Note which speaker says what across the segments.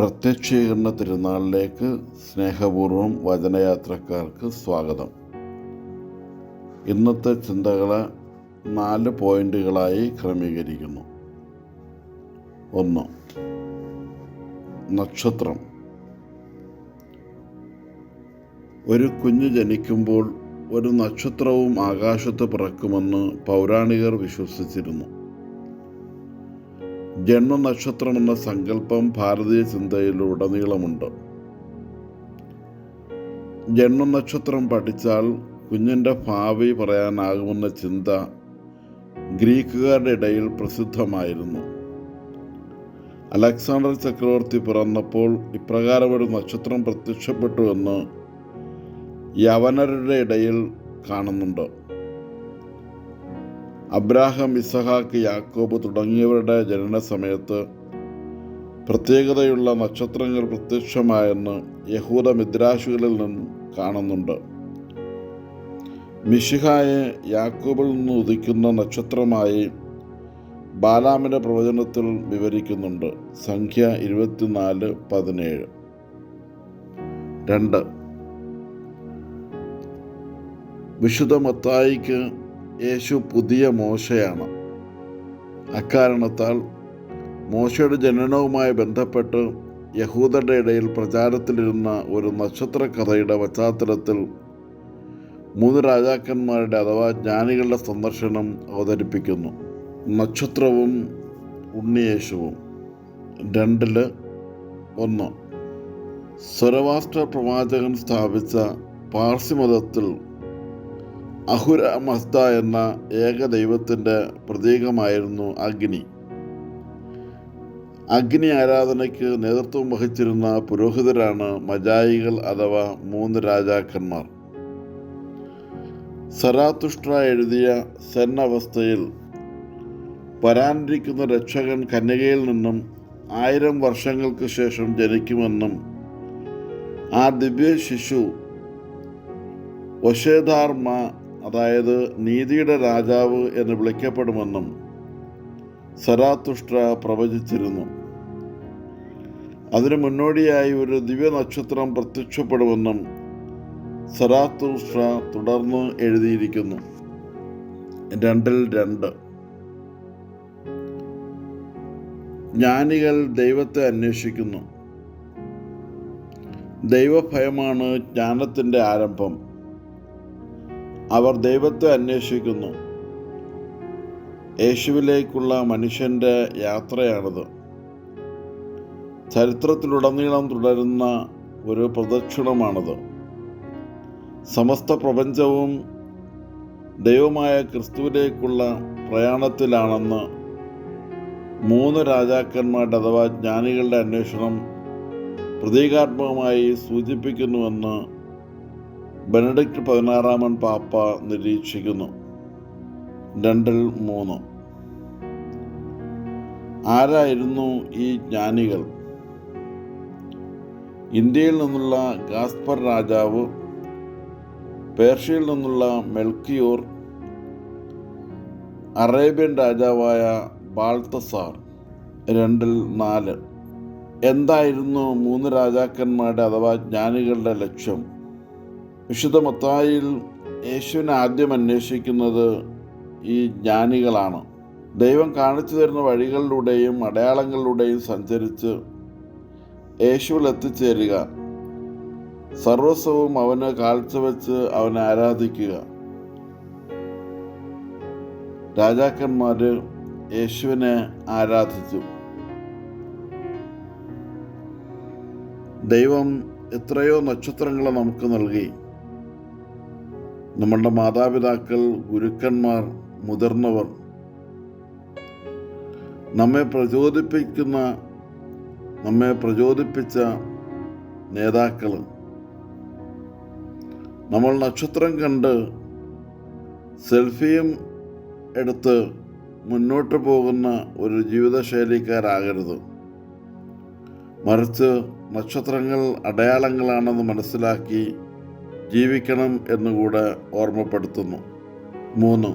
Speaker 1: പ്രത്യക്ഷീകരണ തിരുനാളിലേക്ക് സ്നേഹപൂർവം വചനയാത്രക്കാർക്ക് സ്വാഗതം. ഇന്നത്തെ ചിന്തകളെ നാല് പോയിന്റുകളായി ക്രമീകരിക്കുന്നു. ഒന്ന് നക്ഷത്രം. ഒരു കുഞ്ഞ് ജനിക്കുമ്പോൾ ഒരു നക്ഷത്രവും ആകാശത്ത് പിറക്കുമെന്ന് പൗരാണികർ വിശ്വസിച്ചിരുന്നു. ജന്മനക്ഷത്രം എന്ന സങ്കല്പം ഭാരതീയ ചിന്തയിലുടനീളമുണ്ട്. ജന്മനക്ഷത്രം പഠിച്ചാൽ കുഞ്ഞിന്റെ ഭാവി പറയാനാകുമെന്ന ചിന്ത ഗ്രീക്കുകാരുടെ ഇടയിൽ പ്രസിദ്ധമായിരുന്നു. അലക്സാണ്ടർ ചക്രവർത്തി പിറന്നപ്പോൾ ഇപ്രകാരം ഒരു നക്ഷത്രം പ്രത്യക്ഷപ്പെട്ടുവെന്ന് യവനരുടെ ഇടയിൽ കാണുന്നുണ്ട്. അബ്രാഹം ഇസഹാക്ക് യാക്കോബ് തുടങ്ങിയവരുടെ ജനന സമയത്ത് പ്രത്യേകതയുള്ള നക്ഷത്രങ്ങൾ പ്രത്യക്ഷമായെന്ന് യഹൂദ മിദ്രാശുകളിൽ നിന്നും കാണുന്നുണ്ട്. മിഷിഹായെ യാക്കോബിൽ നിന്ന് ഉദിക്കുന്ന നക്ഷത്രമായി ബാലാമിന്റെ പ്രവചനത്തിൽ വിവരിക്കുന്നുണ്ട്. സംഖ്യ ഇരുപത്തിനാല് പതിനേഴ്. രണ്ട്. വിശുദ്ധ മത്തായിക്ക് യേശു പുതിയ മോശയാണ്. അക്കാരണത്താൽ മോശയുടെ ജനനവുമായി ബന്ധപ്പെട്ട് യഹൂദരുടെ ഇടയിൽ പ്രചാരത്തിലിരുന്ന ഒരു നക്ഷത്ര കഥയുടെ പശ്ചാത്തലത്തിൽ മൂന്ന് രാജാക്കന്മാരുടെ അഥവാ ജ്ഞാനികളുടെ സന്ദർശനം അവതരിപ്പിക്കുന്നു. നക്ഷത്രവും ഉണ്ണിയേശുവും. രണ്ടിൽ ഒന്ന്. സ്വരവാസ്ത്ര പ്രവാചകൻ സ്ഥാപിച്ച പാർസി മതത്തിൽ അഹുര മസ്ത എന്ന ഏക ദൈവത്തിന്റെ പ്രതീകമായിരുന്നു അഗ്നി. അഗ്നി ആരാധനയ്ക്ക് നേതൃത്വം വഹിച്ചിരുന്ന പുരോഹിതരാണ് മജായികൾ അഥവാ മൂന്ന് രാജാക്കന്മാർ. സരാതുഷ്ട്ര എഴുതിയ സെൻ അവസ്ഥയിൽ വരാനിരിക്കുന്ന രക്ഷകൻ കന്യകയിൽ നിന്നും ആയിരം വർഷങ്ങൾക്ക് ശേഷം ജനിക്കുമെന്നും ആ ദിവ്യ ശിശു ഒഷേദാർമ അതായത് നീതിയുടെ രാജാവ് എന്ന് വിളിക്കപ്പെടുമെന്നും സരാതുഷ്ട്ര പ്രവചിച്ചിരുന്നു. അതിനു മുന്നോടിയായി ഒരു ദിവ്യ നക്ഷത്രം പ്രത്യക്ഷപ്പെടുമെന്നും സരാതുഷ്ട്ര തുടർന്ന് എഴുതിയിരിക്കുന്നു. രണ്ടിൽ രണ്ട്. ജ്ഞാനികൾ ദൈവത്തെ അന്വേഷിക്കുന്നു. ദൈവഭയമാണ് ജ്ഞാനത്തിന്റെ ആരംഭം. അവർ ദൈവത്തെ അന്വേഷിക്കുന്നു. യേശുവിലേക്കുള്ള മനുഷ്യന്റെ യാത്രയാണിത്. ചരിത്രത്തിലുടനീളം തുടരുന്ന ഒരു പ്രദക്ഷിണമാണിത്. സമസ്ത പ്രപഞ്ചവും ദൈവമായ ക്രിസ്തുവിലേക്കുള്ള പ്രയാണത്തിലാണെന്ന് മൂന്ന് രാജാക്കന്മാരുടെ അഥവാ ജ്ഞാനികളുടെ അന്വേഷണം പ്രതീകാത്മകമായി സൂചിപ്പിക്കുന്നുവെന്ന് ബെനഡിക്ട് പതിനാറാമൻ പാപ്പ നിരീക്ഷിക്കുന്നു. രണ്ടിൽ മൂന്ന്. ആരായിരുന്നു ഈ ജ്ഞാനികൾ? ഇന്ത്യയിൽ നിന്നുള്ള ഗാസ്പർ രാജാവ് പേർഷ്യയിൽ നിന്നുള്ള മെൽക്കിയോർ അറേബ്യൻ രാജാവായ ബാൾത്തസാർ രണ്ടിൽ നാല്. എന്തായിരുന്നു മൂന്ന് രാജാക്കന്മാരുടെ അഥവാ ജ്ഞാനികളുടെ ലക്ഷ്യം? വിശുദ്ധ മത്തായിൽ യേശുവിനെ ആദ്യം അന്വേഷിക്കുന്നത് ഈ ജ്ഞാനികളാണ്. ദൈവം കാണിച്ചു തരുന്ന വഴികളിലൂടെയും അടയാളങ്ങളിലൂടെയും സഞ്ചരിച്ച് യേശുവിൽ എത്തിച്ചേരുക. സർവസ്വവും അവന് കാഴ്ചവെച്ച് അവനെ ആരാധിക്കുക. രാജാക്കന്മാര് യേശുവിനെ ആരാധിച്ചു. ദൈവം എത്രയോ നക്ഷത്രങ്ങളെ നമുക്ക് നൽകി. നമ്മളുടെ മാതാപിതാക്കൾ ഗുരുക്കന്മാർ മുതിർന്നവർ നമ്മെ പ്രചോദിപ്പിക്കുന്ന നമ്മെ പ്രചോദിപ്പിച്ച നേതാക്കൾ നമ്മൾ നക്ഷത്രം കണ്ട് സെൽഫിയും എടുത്ത് മുന്നോട്ട് പോകുന്ന ഒരു ജീവിതശൈലിക്കാരാകരുത്. മറിച്ച് നക്ഷത്രങ്ങൾ അടയാളങ്ങളാണെന്ന് മനസ്സിലാക്കി ജീവിക്കണം എന്നുകൂടെ ഓർമ്മപ്പെടുത്തുന്നു. മൂന്ന്.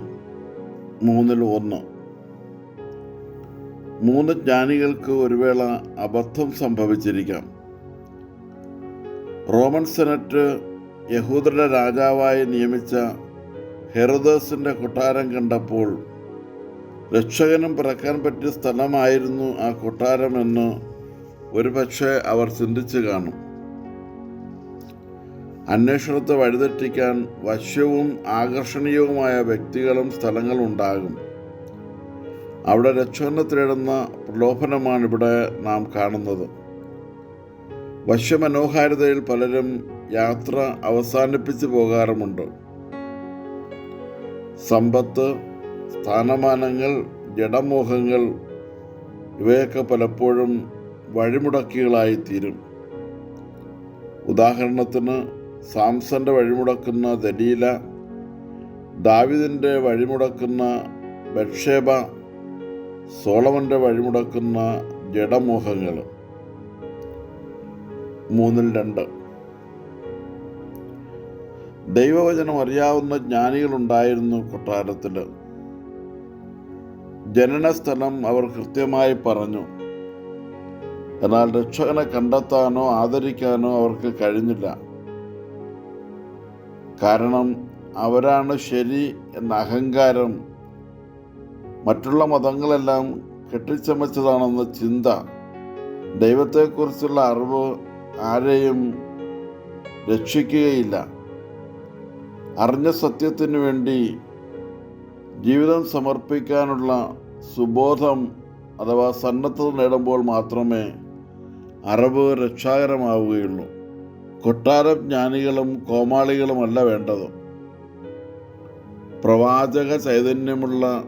Speaker 1: മൂന്നിൽ ഒന്ന്. മൂന്ന് ജ്ഞാനികൾക്ക് ഒരു വേള അബദ്ധം സംഭവിച്ചിരിക്കാം. റോമൻ സെനറ്റ് യഹൂദരുടെ രാജാവായി നിയമിച്ച ഹെറുദേസിന്റെ കൊട്ടാരം കണ്ടപ്പോൾ രക്ഷകനും പിറക്കാൻ പറ്റിയ സ്ഥലമായിരുന്നു ആ കൊട്ടാരമെന്ന് ഒരുപക്ഷെ അവർ ചിന്തിച്ചു കാണും. അന്വേഷണത്തെ വഴിതെറ്റിക്കാൻ വശ്യവും ആകർഷണീയവുമായ വ്യക്തികളും സ്ഥലങ്ങളും ഉണ്ടാകും അവിടെ രക്ഷകനെ തേടുന്ന പ്രലോഭനമാണ് ഇവിടെ നാം കാണുന്നത്. വശ്യമനോഹാരിതയിൽ പലരും യാത്ര അവസാനിപ്പിച്ചു പോകാറുമുണ്ട്. സമ്പത്ത് സ്ഥാനമാനങ്ങൾ ജഡമോഹങ്ങൾ ഇവയൊക്കെ പലപ്പോഴും വഴിമുടക്കികളായി തീരും ഉദാഹരണത്തിന് സാംസന്റെ വഴിമുടക്കുന്ന ദലീല ദാവിദിന്റെ വഴിമുടക്കുന്ന ബക്ഷേബ സോളമന്റെ വഴിമുടക്കുന്ന ജഡമോഹങ്ങൾ. മൂന്നിൽ രണ്ട്. ദൈവവചനം അറിയാവുന്ന ജ്ഞാനികളുണ്ടായിരുന്നു കൊട്ടാരത്തിൽ ജനനസ്ഥലം അവർ കൃത്യമായി പറഞ്ഞു. എന്നാൽ രക്ഷകനെ കണ്ടെത്താനോ ആദരിക്കാനോ അവർക്ക് കഴിഞ്ഞില്ല. കാരണം അവരാണ് ശരി എന്ന അഹങ്കാരം മറ്റുള്ള മതങ്ങളെല്ലാം കെട്ടിച്ചമച്ചതാണെന്ന ചിന്ത. ദൈവത്തെക്കുറിച്ചുള്ള അറിവ് ആരെയും രക്ഷിക്കുകയില്ല. അറിഞ്ഞ സത്യത്തിനു വേണ്ടി ജീവിതം സമർപ്പിക്കാനുള്ള സുബോധം അഥവാ സന്നദ്ധത നേടുമ്പോൾ മാത്രമേ അറിവ് രക്ഷാകരമാവുകയുള്ളൂ. കൊട്ടാരം ജ്ഞാനികളും കോമാളികളുമല്ല വേണ്ടത്. പ്രവാചക ചൈതന്യമുള്ള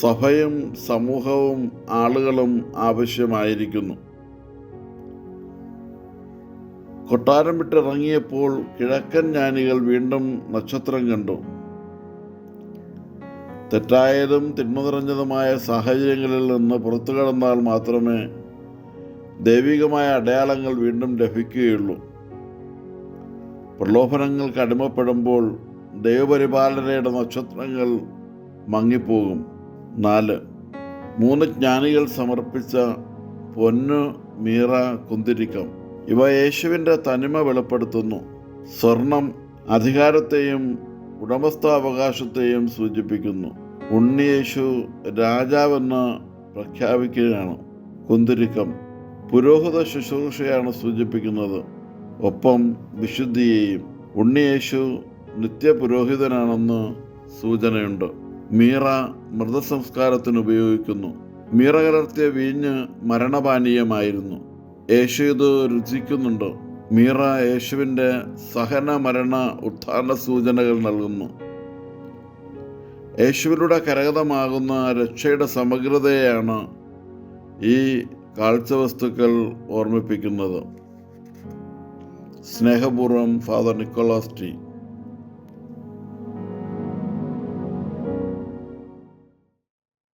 Speaker 1: സഭയും സമൂഹവും ആളുകളും ആവശ്യമായിരിക്കുന്നു. കൊട്ടാരം വിട്ടിറങ്ങിയപ്പോൾ കിഴക്കൻ ജ്ഞാനികൾ വീണ്ടും നക്ഷത്രം കണ്ടു. തെറ്റായതും തിന്മ നിറഞ്ഞതുമായ സാഹചര്യങ്ങളിൽ നിന്ന് പുറത്തു കടന്നാൽ മാത്രമേ ദൈവികമായ അടയാളങ്ങൾ വീണ്ടും ലഭിക്കുകയുള്ളൂ. പ്രലോഭനങ്ങൾക്ക് അടിമപ്പെടുമ്പോൾ ദൈവപരിപാലനയുടെ നക്ഷത്രങ്ങൾ മങ്ങിപ്പോകും. നാല്. മൂന്ന് ജ്ഞാനികൾ സമർപ്പിച്ച പൊന്ന് മീറ കുന്തിരിക്കം. ഇവ യേശുവിന്റെ തനിമ വെളിപ്പെടുത്തുന്നു. സ്വർണം അധികാരത്തെയും ഉടമസ്ഥാവകാശത്തെയും സൂചിപ്പിക്കുന്നു. ഉണ്ണിയേശു രാജാവെന്ന് പ്രഖ്യാപിക്കുകയാണ് കുന്തിരിക്കം. പുരോഹിത ശുശ്രൂഷയാണ് സൂചിപ്പിക്കുന്നത്. ഒപ്പം വിശുദ്ധിയെയും ഉണ്ണിയേശു നിത്യപുരോഹിതനാണെന്ന് സൂചനയുണ്ട്. മീറ മൃതസംസ്കാരത്തിന് ഉപയോഗിക്കുന്നു. മീറ കലർത്തിയ വീഞ്ഞ് മരണപാനീയമായിരുന്നു. യേശു ഇത് രുചിക്കുന്നുണ്ട്. മീറ യേശുവിന്റെ സഹന മരണ ഉത്ഥാന സൂചനകൾ നൽകുന്നു. യേശുവിലൂടെ കരകതമാകുന്ന രക്ഷയുടെ സമഗ്രതയാണ് ഈ കാഴ്ചവസ്തുക്കൾ ഓർമ്മിപ്പിക്കുന്നത്. സ്നേഹപൂർവ്വം ഫാദർ നിക്കോളാസ് ടി